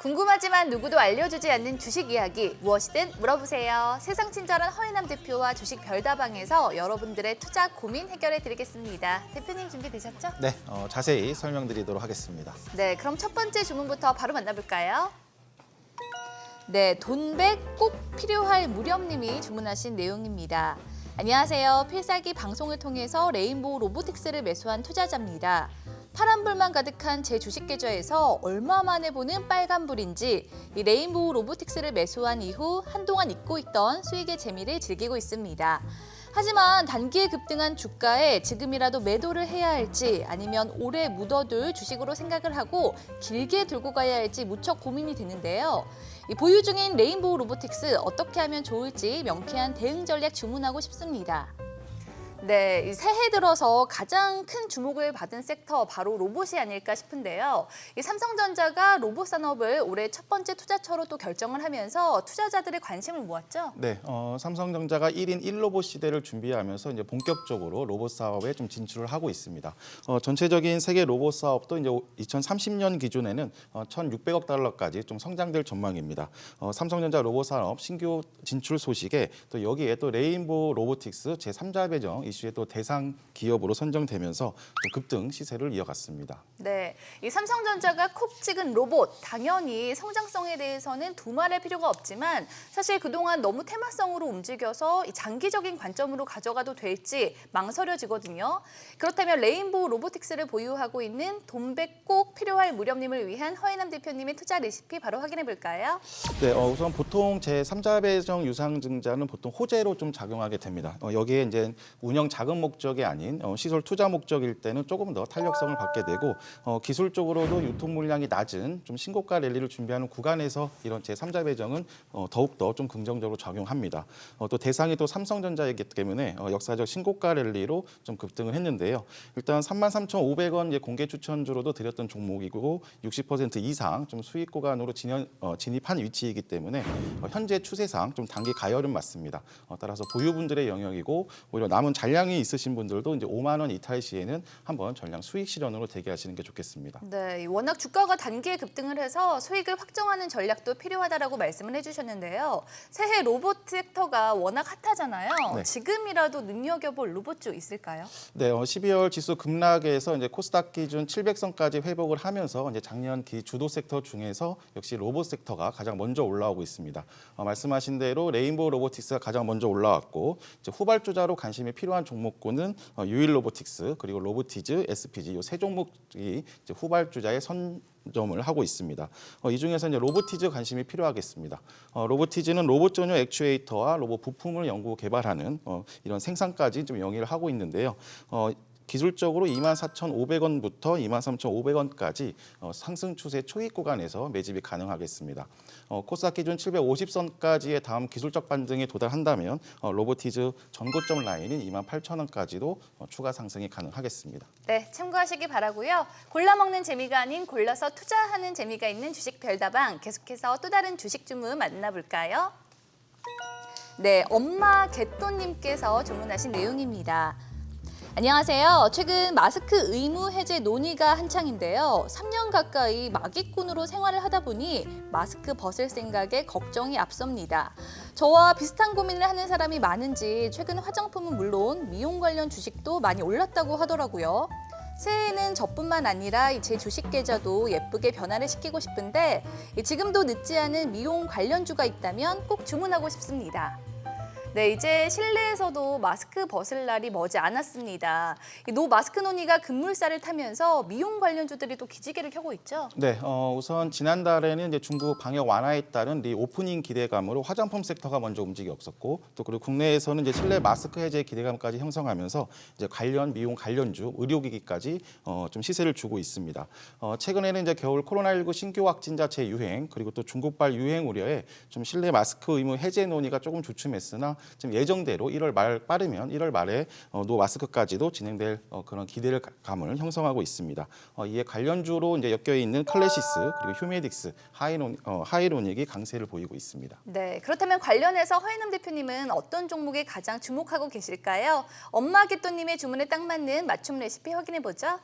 궁금하지만 누구도 알려주지 않는 주식 이야기 무엇이든 물어보세요. 세상 친절한 허인남 대표와 주식 별다방에서 여러분들의 투자 고민 해결해 드리겠습니다. 대표님 준비되셨죠? 네, 어, 자세히 설명드리도록 하겠습니다. 네, 그럼 첫 번째 주문부터 바로 만나볼까요? 네, 돈백 꼭 필요할 무렴님이 주문하신 내용입니다. 안녕하세요. 필살기 방송을 통해서 레인보우 로보틱스를 매수한 투자자입니다. 파란불만 가득한 제 주식 계좌에서 얼마 만에 보는 빨간불인지 이 레인보우 로보틱스를 매수한 이후 한동안 잊고 있던 수익의 재미를 즐기고 있습니다. 하지만 단기에 급등한 주가에 지금이라도 매도를 해야 할지 아니면 오래 묻어둘 주식으로 생각을 하고 길게 들고 가야 할지 무척 고민이 되는데요. 이 보유 중인 레인보우 로보틱스 어떻게 하면 좋을지 명쾌한 대응 전략 주문하고 싶습니다. 네, 이 새해 들어서 가장 큰 주목을 받은 섹터 바로 로봇이 아닐까 싶은데요. 이 삼성전자가 로봇 산업을 올해 첫 번째 투자처로 또 결정을 하면서 투자자들의 관심을 모았죠. 네, 어, 삼성전자가 1인 1로봇 시대를 준비하면서 이제 본격적으로 로봇 사업에 좀 진출을 하고 있습니다. 어, 전체적인 세계 로봇 사업도 이제 2030년 기준에는 어, 1,600억 달러까지 좀 성장될 전망입니다. 어, 삼성전자 로봇 산업 신규 진출 소식에 또 여기에 또 레인보우 로보틱스 제3자 배정 이 슈의 또 대상 기업으로 선정되면서 또 급등 시세를 이어갔습니다. 네, 이 삼성전자가 콕 찍은 로봇 당연히 성장성에 대해서는 두말할 필요가 없지만 사실 그동안 너무 테마성으로 움직여서 이 장기적인 관점으로 가져가도 될지 망설여지거든요. 그렇다면 레인보우 로보틱스를 보유하고 있는 돈백 꼭 필요할 무렴님을 위한 허인남 대표님의 투자 레시피 바로 확인해 볼까요? 네, 어, 우선 보통 제 3자 배정 유상 증자는 보통 호재로 좀 작용하게 됩니다. 어, 여기에 이제 운영 자금 목적이 아닌 어, 시설 투자 목적일 때는 조금 더 탄력성을 받게 되고 어, 기술적으로도 유통 물량이 낮은 좀 신고가 랠리를 준비하는 구간에서 이런 제 3자 배정은 어, 더욱더 좀 긍정적으로 작용합니다. 어, 또 대상이 또 삼성전자이기 때문에 어, 역사적 신고가 랠리로 좀 급등을 했는데요. 일단 33,500원 공개 추천주로도 드렸던 종목이고 60% 이상 좀 수익 구간으로 진입한 위치이기 때문에 어, 현재 추세상 좀 단기 가열은 맞습니다. 어, 따라서 보유분들의 영역이고 오히려 남은 잔량이 있으신 분들도 이제 5만 원 이탈 시에는 한번 전량 수익 실현으로 대기하시는 게 좋겠습니다. 네, 워낙 주가가 단기에 급등을 해서 수익을 확정하는 전략도 필요하다라고 말씀을 해주셨는데요. 새해 로봇 섹터가 워낙 핫하잖아요. 네. 지금이라도 눈여겨볼 로봇주 있을까요? 네, 어, 12월 지수 급락에서 이제 코스닥 기준 700선까지 회복을 하면서 이제 작년 기 주도 섹터 중에서 역시 로봇 섹터가 가장 먼저 올라오고 있습니다. 어, 말씀하신 대로 레인보우 로보틱스가 가장 먼저 올라왔고 후발주자로 관심이 필요한 종목군은 어, 유일 로보틱스 그리고 로보티즈, SPG 이 세 종목이 후발주자의 선 점을 하고 있습니다. 어, 이 중에서 이제 로보티즈 관심이 필요하겠습니다. 어, 로보티즈는 로봇 전용 액추에이터와 로봇 부품을 연구 개발하는 어, 이런 생산까지 좀 영위를 하고 있는데요. 어, 기술적으로 24,500원부터 23,500원까지 어, 상승 추세 초입 구간에서 매집이 가능하겠습니다. 어, 코스닥 기준 750선까지의 다음 기술적 반등에 도달한다면 어, 로보티즈 전고점 라인인 28,000원까지도 어, 추가 상승이 가능하겠습니다. 네, 참고하시기 바라고요. 골라 먹는 재미가 아닌 골라서 투자하는 재미가 있는 주식 별다방 계속해서 또 다른 주식 주문 만나볼까요? 네, 엄마 개또님께서 주문하신 내용입니다. 안녕하세요. 최근 마스크 의무 해제 논의가 한창인데요. 3년 가까이 마기꾼으로 생활을 하다 보니 마스크 벗을 생각에 걱정이 앞섭니다. 저와 비슷한 고민을 하는 사람이 많은지 최근 화장품은 물론 미용 관련 주식도 많이 올랐다고 하더라고요. 새해에는 저뿐만 아니라 제 주식 계좌도 예쁘게 변화를 시키고 싶은데 지금도 늦지 않은 미용 관련주가 있다면 꼭 주문하고 싶습니다. 네, 이제 실내에서도 마스크 벗을 날이 머지 않았습니다. 이노 마스크 논의가 급물살을 타면서 미용 관련주들이 또 기지개를 켜고 있죠. 네, 어, 우선 지난달에는 이제 중국 방역 완화에 따른 리오프닝 기대감으로 화장품 섹터가 먼저 움직이 없었고 또 그리고 국내에서는 이제 실내 마스크 해제 기대감까지 형성하면서 이제 관련 미용 관련주, 의료기기까지 어, 좀 시세를 주고 있습니다. 어, 최근에는 이제 겨울 코로나19 신규 확진자 재유행 그리고 또 중국발 유행 우려에 좀 실내 마스크 의무 해제 논의가 조금 주춤했으나 지금 예정대로 1월 말 빠르면 1월 말에 어, 노 마스크까지도 진행될 어, 그런 기대를 감을 형성하고 있습니다. 어, 이에 관련주로 이제 엮여 있는 클래시스 그리고 휴메딕스, 하이론, 어, 하이로닉이 강세를 보이고 있습니다. 네, 그렇다면 관련해서 허인남 대표님은 어떤 종목에 가장 주목하고 계실까요? 엄마 개또님의 주문에 딱 맞는 맞춤 레시피 확인해 보죠.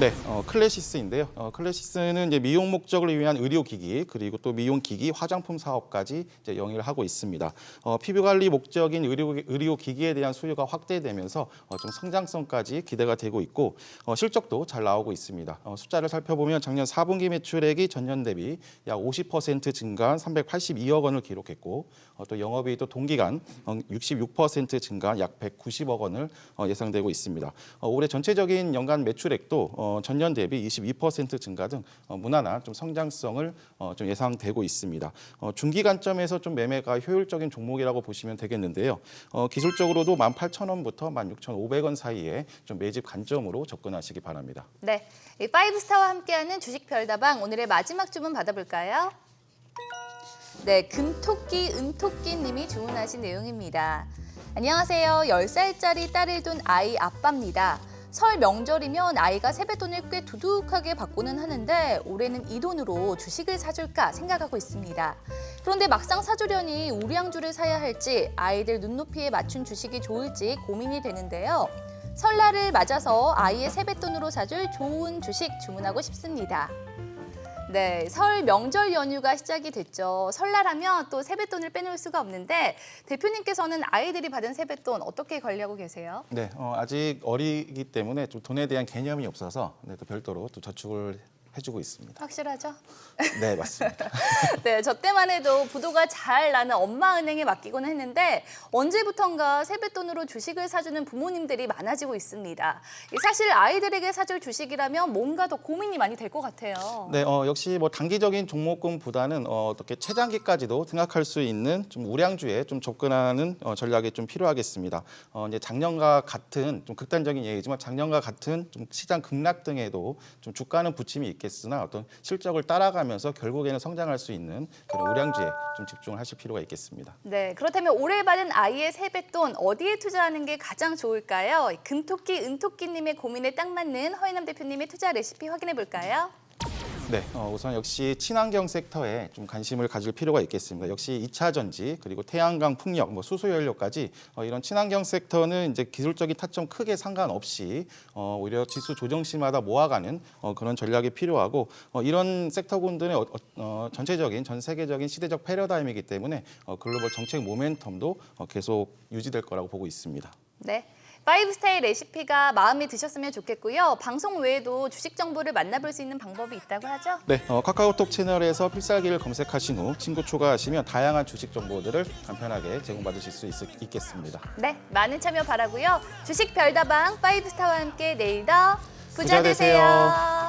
네, 어, 클래시스인데요. 어, 클래시스는 이제 미용 목적을 위한 의료기기 그리고 또 미용기기, 화장품 사업까지 이제 영위를 하고 있습니다. 어, 피부 관리 목적인 의료, 의료기기에 대한 수요가 확대되면서 어, 좀 성장성까지 기대가 되고 있고 어, 실적도 잘 나오고 있습니다. 어, 숫자를 살펴보면 작년 4분기 매출액이 전년 대비 약 50% 증가한 382억 원을 기록했고 어, 또 영업이익도 동기간 어, 66% 증가한 약 190억 원을 어, 예상되고 있습니다. 어, 올해 전체적인 연간 매출액도 어, 전년 대비 22% 증가 등 어, 무난한 좀 성장성을 어, 좀 예상되고 있습니다. 어, 중기 관점에서 좀 매매가 효율적인 종목이라고 보시면 되겠는데요. 어, 기술적으로도 18,000원부터 16,500원 사이에 좀 매집 관점으로 접근하시기 바랍니다. 네, 이 파이브스타와 함께하는 주식 별다방 오늘의 마지막 주문 받아볼까요? 네, 금토끼 은토끼 님이 주문하신 내용입니다. 안녕하세요. 10살짜리 딸을 둔 아이 아빠입니다. 설 명절이면 아이가 세뱃돈을 꽤 두둑하게 받고는 하는데 올해는 이 돈으로 주식을 사줄까 생각하고 있습니다. 그런데 막상 사주려니 우량주를 사야 할지 아이들 눈높이에 맞춘 주식이 좋을지 고민이 되는데요. 설날을 맞아서 아이의 세뱃돈으로 사줄 좋은 주식 주문하고 싶습니다. 네, 설 명절 연휴가 시작이 됐죠. 설날하면 또 세뱃돈을 빼놓을 수가 없는데 대표님께서는 아이들이 받은 세뱃돈 어떻게 관리하고 계세요? 네, 어, 아직 어리기 때문에 좀 돈에 대한 개념이 없어서 네, 또 별도로 또 저축을 해주고 있습니다. 확실하죠? 네, 맞습니다. 네, 저 때만 해도 부도가 잘 나는 엄마 은행에 맡기곤 했는데 언제부턴가 세뱃돈으로 주식을 사주는 부모님들이 많아지고 있습니다. 이 사실 아이들에게 사줄 주식이라면 뭔가 더 고민이 많이 될 것 같아요. 네, 어, 역시 뭐 단기적인 종목군보다는 어, 어떻게 최장기까지도 생각할 수 있는 좀 우량주에 좀 접근하는 어, 전략이 좀 필요하겠습니다. 어, 이제 작년과 같은 좀 극단적인 얘기지만 작년과 같은 좀 시장 급락 등에도 좀 주가는 부침이 있 겠으나 어떤 실적을 따라가면서 결국에는 성장할 수 있는 그런 우량주에 좀 집중을 하실 필요가 있겠습니다. 네, 그렇다면 올해 받은 아이의 세뱃돈 어디에 투자하는 게 가장 좋을까요? 금토끼, 은토끼님의 고민에 딱 맞는 허인남 대표님의 투자 레시피 확인해 볼까요? 네, 어, 우선 역시 친환경 섹터에 좀 관심을 가질 필요가 있겠습니다. 역시 2차 전지 그리고 태양광, 풍력, 뭐 수소 연료까지 어, 이런 친환경 섹터는 이제 기술적인 타점 크게 상관없이 어, 오히려 지수 조정 시마다 모아가는 어, 그런 전략이 필요하고 어, 이런 섹터군들의 어, 어, 어, 전체적인 전 세계적인 시대적 패러다임이기 때문에 어, 글로벌 정책 모멘텀도 어, 계속 유지될 거라고 보고 있습니다. 네. 파이브스타의 레시피가 마음에 드셨으면 좋겠고요. 방송 외에도 주식 정보를 만나볼 수 있는 방법이 있다고 하죠? 네, 어, 카카오톡 채널에서 필살기를 검색하신 후 친구 추가하시면 다양한 주식 정보들을 간편하게 제공받으실 수 있, 있겠습니다. 네, 많은 참여 바라고요. 주식 별다방 파이브스타와 함께 내일 더 부자 부자 되세요. 되세요.